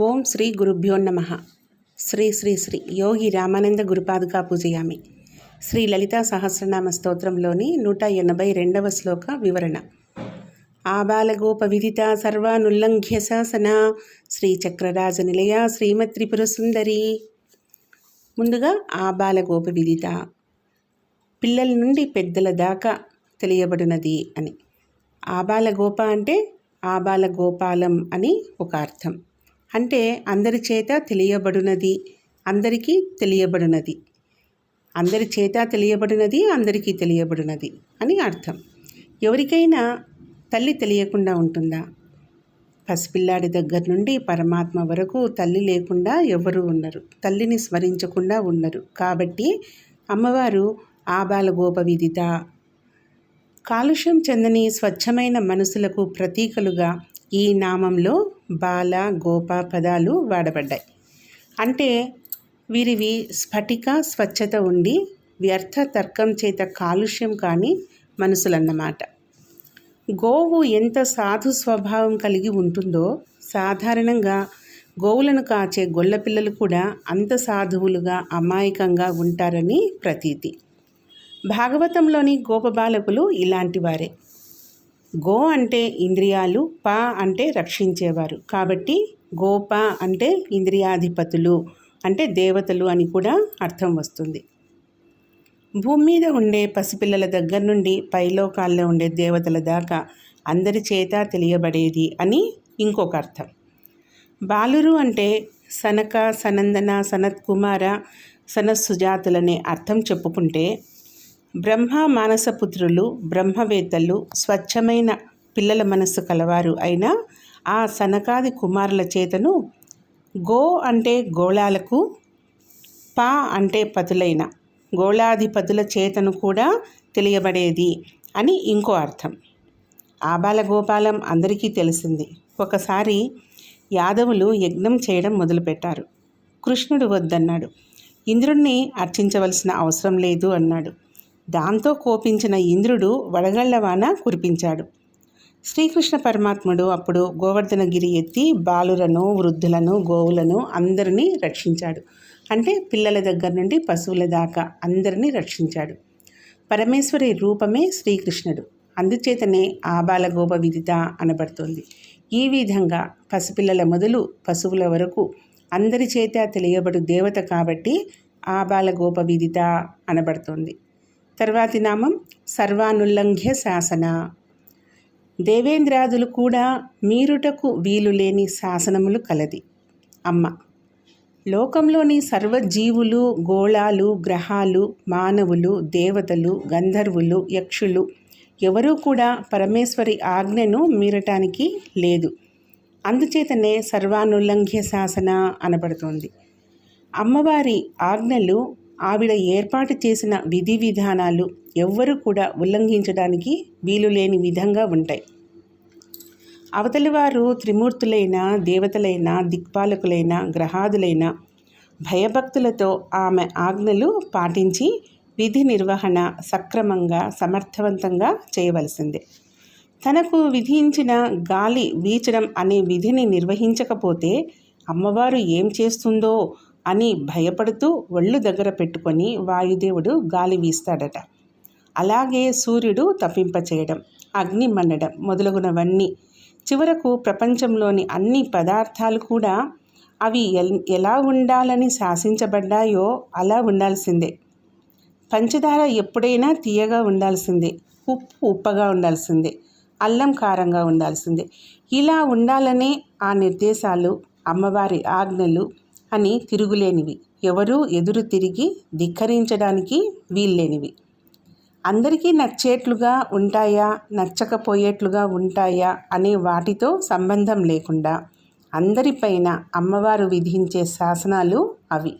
ఓం శ్రీ గురుభ్యో నమ. శ్రీ శ్రీ శ్రీ యోగి రామానంద గురుపాదుకా పూజయామి. శ్రీ లలితా సహస్రనామ స్తోత్రంలోని నూట ఎనభై రెండవ శ్లోక వివరణ. ఆబాలగోప విదిత సర్వానుల్లంఘ్య శాసన శ్రీచక్రరాజ నిలయ శ్రీమత్రిపుర సుందరి. ముందుగా ఆబాలగోప విదిత పిల్లల నుండి పెద్దల దాకా తెలియబడినది అని. ఆబాలగోప అంటే ఆబాల గోపాలం అని ఒక అర్థం. అంటే అందరి చేత తెలియబడినది. అందరికీ తెలియబడినది. అందరి చేత తెలియబడినది అందరికీ తెలియబడినది అని అర్థం. ఎవరికైనా తల్లి తెలియకుండా ఉంటుందా? పసిపిల్లాడి దగ్గర నుండి పరమాత్మ వరకు తల్లి లేకుండా ఎవరు ఉండరు. తల్లిని స్మరించకుండా ఉండరు. కాబట్టి అమ్మవారు ఆబాల గోప విదిత కాలుష్యం చెందని స్వచ్ఛమైన మనసులకు ప్రతీకలుగా ఈ నామంలో బాల గోప పదాలు వాడబడ్డాయి. అంటే వీరివి స్ఫటిక స్వచ్ఛత ఉండి వ్యర్థ తర్కం చేత కాలుష్యం కాని మనసులన్నమాట. గోవు ఎంత సాధు స్వభావం కలిగి ఉంటుందో సాధారణంగా గోవులను కాచే గొల్లపిల్లలు కూడా అంత సాధువులుగా అమాయకంగా ఉంటారని ప్రతీతి. భాగవతంలోని గోపబాలకులు ఇలాంటి వారే గో అంటే ఇంద్రియాలు ప అంటే రక్షించేవారు. కాబట్టి గోప అంటే ఇంద్రియాధిపతులు అంటే దేవతలు అని కూడా అర్థం వస్తుంది. భూమి మీద ఉండే పసిపిల్లల దగ్గర నుండి పైలోకాల్లో ఉండే దేవతల దాకా అందరి చేత తెలియబడేది అని ఇంకొక అర్థం. బాలురు అంటే సనక సనందన సనత్ కుమార సనత్సుజాతులనే అర్థం చెప్పుకుంటే బ్రహ్మ మానసపుత్రులు బ్రహ్మవేత్తలు స్వచ్ఛమైన పిల్లల మనస్సు కలవారు అయిన ఆ సనకాది కుమారుల చేతను గో అంటే గోళాలకు పా అంటే పతులైన గోళాధిపతుల చేతను కూడా తెలియబడేది అని ఇంకో అర్థం. ఆబాల గోపాలం అందరికీ తెలిసింది. ఒకసారి యాదవులు యజ్ఞం చేయడం మొదలుపెట్టారు. కృష్ణుడు వద్దన్నాడు. ఇంద్రుణ్ణి అర్చించవలసిన అవసరం లేదు అన్నాడు. దాంతో కోపించిన ఇంద్రుడు వడగళ్ళవాన కురిపించాడు. శ్రీకృష్ణ పరమాత్ముడు అప్పుడు గోవర్ధనగిరి ఎత్తి బాలులను వృద్ధులను గోవులను అందరినీ రక్షించాడు. అంటే పిల్లల దగ్గర నుండి పశువుల దాకా అందరినీ రక్షించాడు. పరమేశ్వరి రూపమే శ్రీకృష్ణుడు. అందుచేతనే ఆబాలగోప విదిత అనబడుతుంది. ఈ విధంగా పసిపిల్లల మొదలు పశువుల వరకు అందరి చేత తెలియబడు దేవత కాబట్టి ఆబాలగోప విదిత అనబడుతుంది. తర్వాతి నామం సర్వానుల్లంఘ్య శాసన. దేవేంద్రాదులు కూడా మీరుటకు వీలు లేని శాసనములు కలది. అమ్మ లోకంలోని సర్వజీవులు గోళాలు గ్రహాలు మానవులు దేవతలు గంధర్వులు యక్షులు ఎవరూ కూడా పరమేశ్వరి ఆజ్ఞను మీరటానికి లేదు. అందుచేతనే సర్వానుల్లంఘ్య శాసన అనబడుతోంది. అమ్మవారి ఆజ్ఞలు ఆవిడ ఏర్పాటు చేసిన విధి విధానాలు ఎవ్వరూ కూడా ఉల్లంఘించడానికి వీలు లేని విధంగా ఉంటాయి. అవతలి వారు త్రిమూర్తులైన దేవతలైన దిక్పాలకులైన గ్రహాదులైన భయభక్తులతో ఆమె ఆజ్ఞలు పాటించి విధి నిర్వహణ సక్రమంగా సమర్థవంతంగా చేయవలసిందే. తనకు విధించిన గాలి వీచడం అనే విధిని నిర్వహించకపోతే అమ్మవారు ఏం చేస్తుందో అని భయపడుతూ ఒళ్ళు దగ్గర పెట్టుకొని వాయుదేవుడు గాలి వీస్తాడట. అలాగే సూర్యుడు తప్పింపచేయడం అగ్ని మండడం మొదలగునవన్నీ. చివరకు ప్రపంచంలోని అన్ని పదార్థాలు కూడా అవి ఎలా ఉండాలని శాసించబడ్డాయో అలా ఉండాల్సిందే. పంచదార ఎప్పుడైనా తీయగా ఉండాల్సిందే ఉప్పు ఉప్పగా ఉండాల్సిందే అల్లం కారంగా ఉండాల్సిందే. ఇలా ఉండాలనే ఆ నిర్దేశాలు అమ్మవారి ఆజ్ఞలు అని తిరుగులేనివి. ఎవరూ ఎదురు తిరిగి ధిక్కరించడానికి వీల్లేనివి. అందరికీ నచ్చేట్లుగా ఉంటాయా? నచ్చకపోయేట్లుగా ఉంటాయా? అనే వాటితో సంబంధం లేకుండా అందరిపైన అమ్మవారు విధించే శాసనాలు అవి.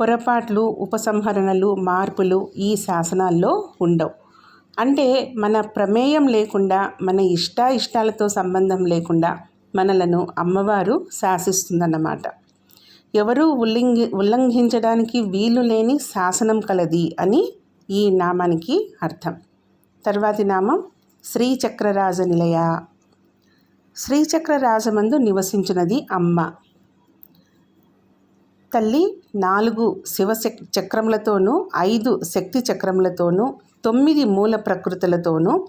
పొరపాట్లు ఉపసంహరణలు మార్పులు ఈ శాసనాల్లో ఉండవు. అంటే మన ప్రమేయం లేకుండా మన ఇష్ట ఇష్టాలతో సంబంధం లేకుండా మనలను అమ్మవారు శాసిస్తుందన్నమాట. ఎవరూ ఉల్లింఘి ఉల్లంఘించడానికి వీలు లేని శాసనం కలది అని ఈ నామానికి అర్థం. తర్వాతి నామం శ్రీచక్రరాజ నిలయ. శ్రీచక్రరాజమందు నివసించినది అమ్మ. తల్లి నాలుగు శివ చక్రములతోనూ ఐదు శక్తి చక్రములతోనూ తొమ్మిది మూల ప్రకృతులతోనూ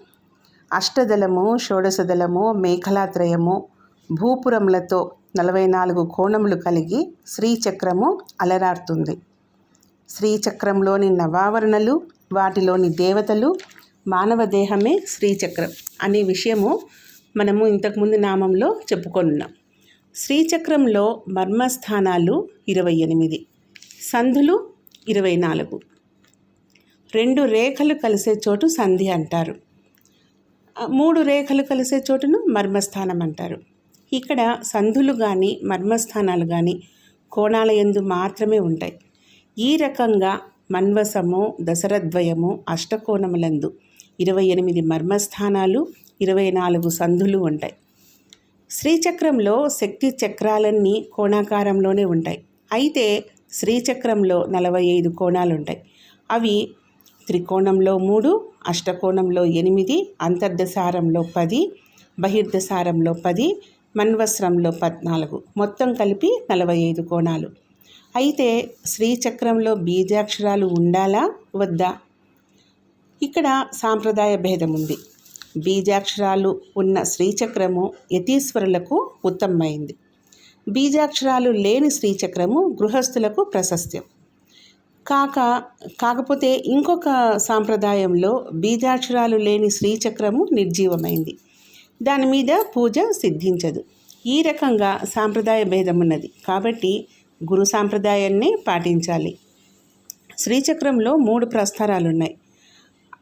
అష్టదళము షోడశదళము మేఖలాత్రయము భూపురములతో నలభై నాలుగు కోణములు కలిగి శ్రీచక్రము అలరారుతుంది. శ్రీచక్రంలోని నవావరణలు వాటిలోని దేవతలు మానవ దేహమే శ్రీచక్రం అనే విషయము మనము ఇంతకుముందు నామంలో చెప్పుకొనున్నాం. శ్రీచక్రంలో మర్మస్థానాలు ఇరవై ఎనిమిది సంధులు ఇరవై నాలుగు. రెండు రేఖలు కలిసే చోటు సంధి అంటారు. మూడు రేఖలు కలిసే చోటును మర్మస్థానం అంటారు. ఇక్కడ సంధులు కానీ మర్మస్థానాలు కానీ కోణాల ఎందు మాత్రమే ఉంటాయి. ఈ రకంగా మన్వసము దశరద్వయము అష్టకోణములందు ఇరవై ఎనిమిది మర్మస్థానాలు ఇరవై నాలుగు సంధులు ఉంటాయి. శ్రీచక్రంలో శక్తి చక్రాలన్నీ కోణాకారంలోనే ఉంటాయి. అయితే శ్రీచక్రంలో నలభై ఐదు కోణాలు ఉంటాయి అవి త్రికోణంలో మూడు అష్టకోణంలో ఎనిమిది అంతర్దశారంలో పది బహిర్దశారంలో పది మన్వస్రంలో పద్నాలుగు. మొత్తం కలిపి నలభై ఐదు కోణాలు. అయితే శ్రీచక్రంలో బీజాక్షరాలు ఉండాలా? వద్దా? ఇక్కడ సాంప్రదాయ భేదం ఉంది బీజాక్షరాలు ఉన్న శ్రీచక్రము యతీశ్వరులకు ఉత్తమమైంది. బీజాక్షరాలు లేని శ్రీచక్రము గృహస్థులకు ప్రశస్త్యం. కాక కాకపోతే ఇంకొక సాంప్రదాయంలో బీజాక్షరాలు లేని శ్రీచక్రము నిర్జీవమైంది. దాని మీద పూజ సిద్ధించదు. ఈ రకంగా సాంప్రదాయ భేదం ఉన్నది. కాబట్టి గురు సాంప్రదాయాన్నే పాటించాలి. శ్రీచక్రంలో మూడు ప్రస్థారాలు ఉన్నాయి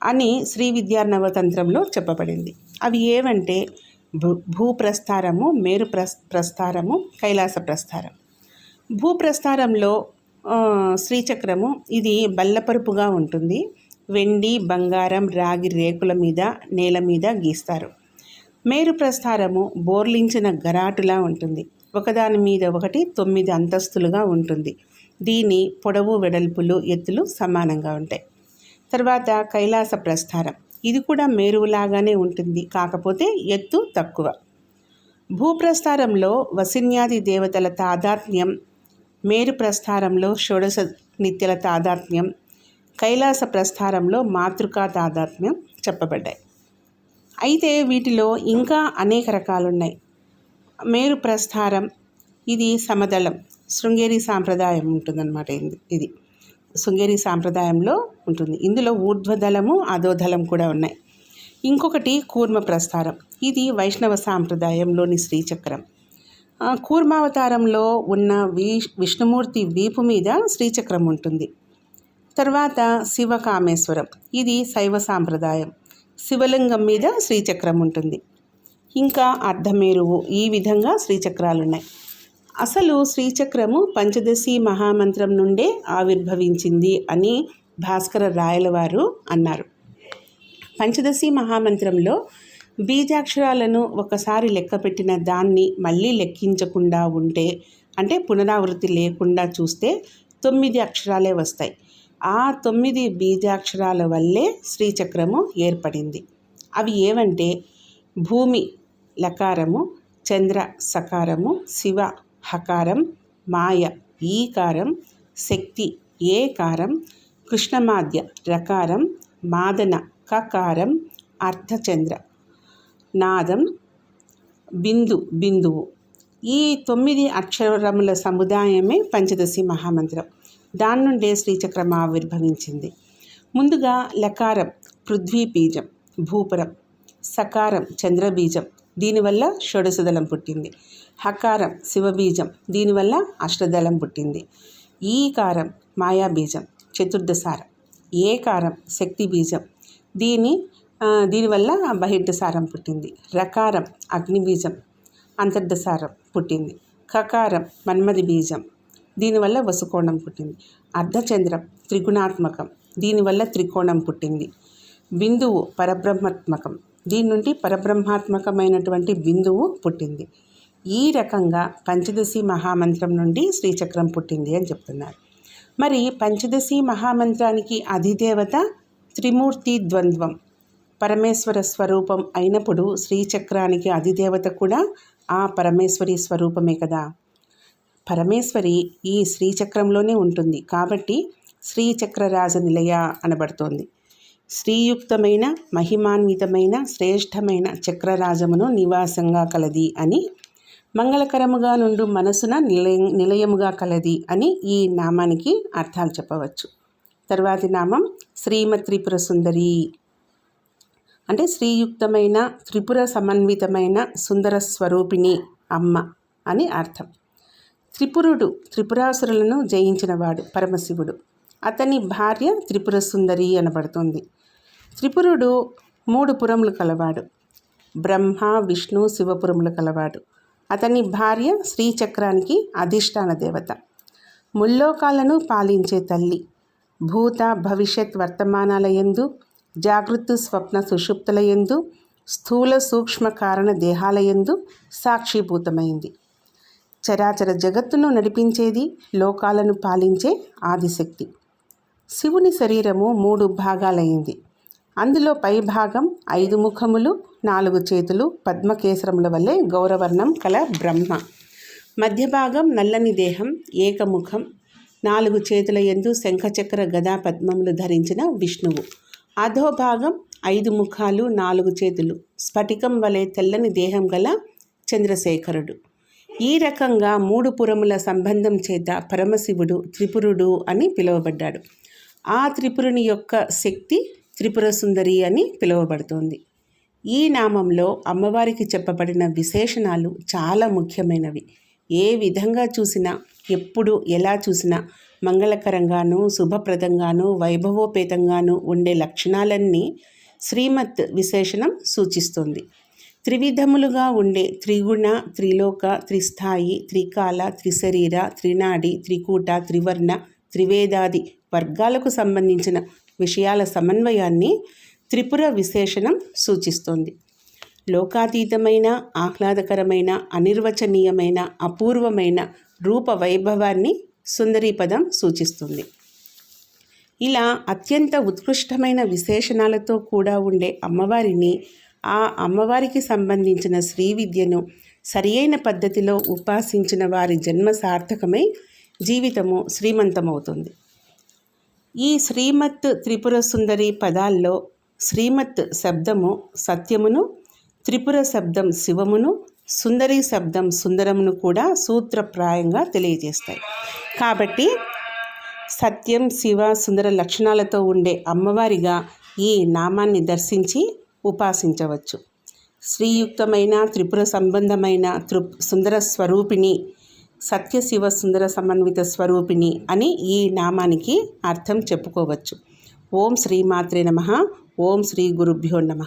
అని శ్రీ విద్యానవతంత్రంలో చెప్పబడింది. అవి ఏవంటే భూ భూప్రస్థారము మేరు ప్రస్ ప్రస్థారము కైలాస ప్రస్థారం భూప్రస్థారంలో శ్రీచక్రము ఇది బల్లపరుపుగా ఉంటుంది. వెండి బంగారం రాగి రేకుల మీద నేల మీద గీస్తారు. మేరు ప్రస్థారము బోర్లించిన గరాటులా ఉంటుంది. ఒకదాని మీద ఒకటి తొమ్మిది అంతస్తులుగా ఉంటుంది. దీని పొడవు వెడల్పులు ఎత్తులు సమానంగా ఉంటాయి. తర్వాత కైలాస ప్రస్థారం ఇది కూడా మేరువులాగానే ఉంటుంది. కాకపోతే ఎత్తు తక్కువ. భూప్రస్థారంలో వసిన్యాది దేవతల తాదాత్మ్యం మేరు ప్రస్థారంలో షోడశ నిత్యల తాదాత్మ్యం కైలాస ప్రస్థారంలో మాతృకా తాదాత్మ్యం చెప్పబడ్డాయి. అయితే వీటిలో ఇంకా అనేక రకాలున్నాయి. మేరు ప్రస్థారం ఇది సమదళం శృంగేరి సాంప్రదాయం ఉంటుందన్నమాట ఇది- ఇది. శృంగేరి సాంప్రదాయంలో ఉంటుంది. ఇందులో ఊర్ధ్వదళము అధోదళం కూడా ఉన్నాయి. ఇంకొకటి కూర్మ ప్రస్థారం ఇది వైష్ణవ సాంప్రదాయంలోని శ్రీచక్రం. కూర్మావతారంలో ఉన్న వి విష్ణుమూర్తి వీపు మీద శ్రీచక్రం ఉంటుంది. తర్వాత శివకామేశ్వరం ఇది శైవ సాంప్రదాయం. శివలింగం మీద శ్రీచక్రం ఉంటుంది. ఇంకా అర్ధమేరువు ఈ విధంగా శ్రీచక్రాలున్నాయి. అసలు శ్రీచక్రము పంచదశి మహామంత్రం నుండే ఆవిర్భవించింది అని భాస్కర రాయల వారు అన్నారు. పంచదశి మహామంత్రంలో బీజాక్షరాలను ఒకసారి లెక్కపెట్టిన దాన్ని మళ్ళీ లెక్కించకుండా ఉంటే అంటే పునరావృత్తి లేకుండా చూస్తే తొమ్మిది అక్షరాలే వస్తాయి. ఆ తొమ్మిది బీజాక్షరాల వల్లే శ్రీచక్రము ఏర్పడింది. అవి ఏవంటే భూమి లకారము చంద్ర సకారము శివ హకారం మాయ ఈకారం శక్తి ఏకారం కృష్ణమాద్య రకారం మాదన కకారం అర్ధచంద్ర నాదం బిందు బిందువు. ఈ తొమ్మిది అక్షరముల సముదాయమే పంచదశి మహామంత్రం. దాని నుండే శ్రీచక్రం ఆవిర్భవించింది. ముందుగా లకారం పృథ్వీ బీజం భూపురం సకారం చంద్రబీజం దీనివల్ల షోడశదళం పుట్టింది. హకారం శివబీజం దీనివల్ల అష్టదళం పుట్టింది. ఈకారం మాయాబీజం చతుర్దశారం. ఏకారం శక్తి బీజం దీని దీనివల్ల బహిర్దసారం పుట్టింది. రకారం అగ్నిబీజం అంతర్దసారం పుట్టింది. కకారం మన్మది బీజం దీనివల్ల వసుకోణం పుట్టింది. అర్ధచంద్రం త్రిగుణాత్మకం దీనివల్ల త్రికోణం పుట్టింది. బిందువు పరబ్రహ్మాత్మకం దీని నుండి పరబ్రహ్మాత్మకమైనటువంటి బిందువు పుట్టింది. ఈ రకంగా పంచదశి మహామంత్రం నుండి శ్రీచక్రం పుట్టింది అని చెప్తున్నారు. మరి పంచదశి మహామంత్రానికి అధిదేవత త్రిమూర్తి ద్వంద్వం పరమేశ్వర స్వరూపం అయినప్పుడు శ్రీచక్రానికి అధిదేవత కూడా ఆ పరమేశ్వరి స్వరూపమే కదా. పరమేశ్వరి ఈ శ్రీచక్రంలోనే ఉంటుంది. కాబట్టి శ్రీచక్రరాజ నిలయ అనబడుతోంది. శ్రీయుక్తమైన మహిమాన్వితమైన శ్రేష్టమైన చక్రరాజమును నివాసంగా కలది అని మంగళకరముగా నుండు మనసున నిలయ నిలయముగా కలది అని ఈ నామానికి అర్థాలు చెప్పవచ్చు. తర్వాతి నామం శ్రీమత్ త్రిపుర సుందరి అంటే శ్రీయుక్తమైన త్రిపుర సమన్వితమైన సుందర స్వరూపిణి అమ్మ అని అర్థం. త్రిపురుడు త్రిపురాసురులను జయించినవాడు పరమశివుడు. అతని భార్య త్రిపుర సుందరి అనబడుతుంది. త్రిపురుడు మూడు పురములు కలవాడు. బ్రహ్మ విష్ణు శివపురములు కలవాడు. అతని భార్య శ్రీచక్రానికి అధిష్టాన దేవత. ముల్లోకాలను పాలించే తల్లి. భూత భవిష్యత్ వర్తమానాల ఎందు స్వప్న సుషుప్తులయందు స్థూల సూక్ష్మ కారణ దేహాలయందు సాక్షిభూతమైంది. చరాచర జగత్తును నడిపించేది లోకాలను పాలించే ఆదిశక్తి. శివుని శరీరము మూడు భాగాలైంది. అందులో పై భాగం ఐదు ముఖములు నాలుగు చేతులు పద్మకేసరముల వల్లే గౌరవర్ణం కల బ్రహ్మ. మధ్య భాగం నల్లని దేహం ఏకముఖం నాలుగు చేతుల ఎందు శంఖచక్ర గదా పద్మములు ధరించిన విష్ణువు. అధోభాగం ఐదు ముఖాలు నాలుగు చేతులు. స్ఫటికం వలె తెల్లని దేహం గల చంద్రశేఖరుడు. ఈ రకంగా మూడు పురముల సంబంధం చేత పరమశివుడు త్రిపురుడు అని పిలువబడ్డాడు. ఆ త్రిపురుని యొక్క శక్తి త్రిపుర సుందరి అని పిలువబడుతోంది. ఈ నామంలో అమ్మవారికి చెప్పబడిన విశేషణాలు చాలా ముఖ్యమైనవి. ఏ విధంగా చూసినా ఎప్పుడు ఎలా చూసినా మంగళకరంగాను శుభప్రదంగాను వైభవోపేతంగాను ఉండే లక్షణాలన్నీ శ్రీమత్ విశేషణం సూచిస్తుంది. త్రివిధములుగా ఉండే త్రిగుణ త్రిలోక త్రిస్థాయి త్రికాల త్రిశరీర త్రినాడి త్రికూట త్రివర్ణ త్రివేదాది వర్గాలకు సంబంధించిన విషయాల సమన్వయాన్ని త్రిపుర విశేషణం సూచిస్తోంది. లోకాతీతమైన ఆహ్లాదకరమైన అనిర్వచనీయమైన అపూర్వమైన రూప వైభవాన్ని సుందరీపదం సూచిస్తుంది. ఇలా అత్యంత ఉత్కృష్టమైన విశేషణాలతో కూడా ఉండే అమ్మవారిని ఆ అమ్మవారికి సంబంధించిన శ్రీ విద్యను సరియైన పద్ధతిలో ఉపాసించిన వారి జన్మ సార్థకమై జీవితము శ్రీమంతమవుతుంది. ఈ శ్రీమత్ త్రిపుర సుందరి పదాల్లో శ్రీమత్ శబ్దము సత్యమును త్రిపుర శబ్దం శివమును సుందరి శబ్దం సుందరమును కూడా సూత్రప్రాయంగా తెలియజేస్తాయి. కాబట్టి సత్యం శివ సుందర లక్షణాలతో ఉండే అమ్మవారిగా ఈ నామాన్ని దర్శించి ఉపాసించవచ్చు. శ్రీయుక్తమైన త్రిపుర సంబంధమైన త్రి సుందర స్వరూపిణి సత్యశివ సుందర సమన్విత స్వరూపిణి అని ఈ నామానికి అర్థం చెప్పుకోవచ్చు. ఓం శ్రీమాత్రే నమ. ఓం శ్రీ గురుభ్యో నమ.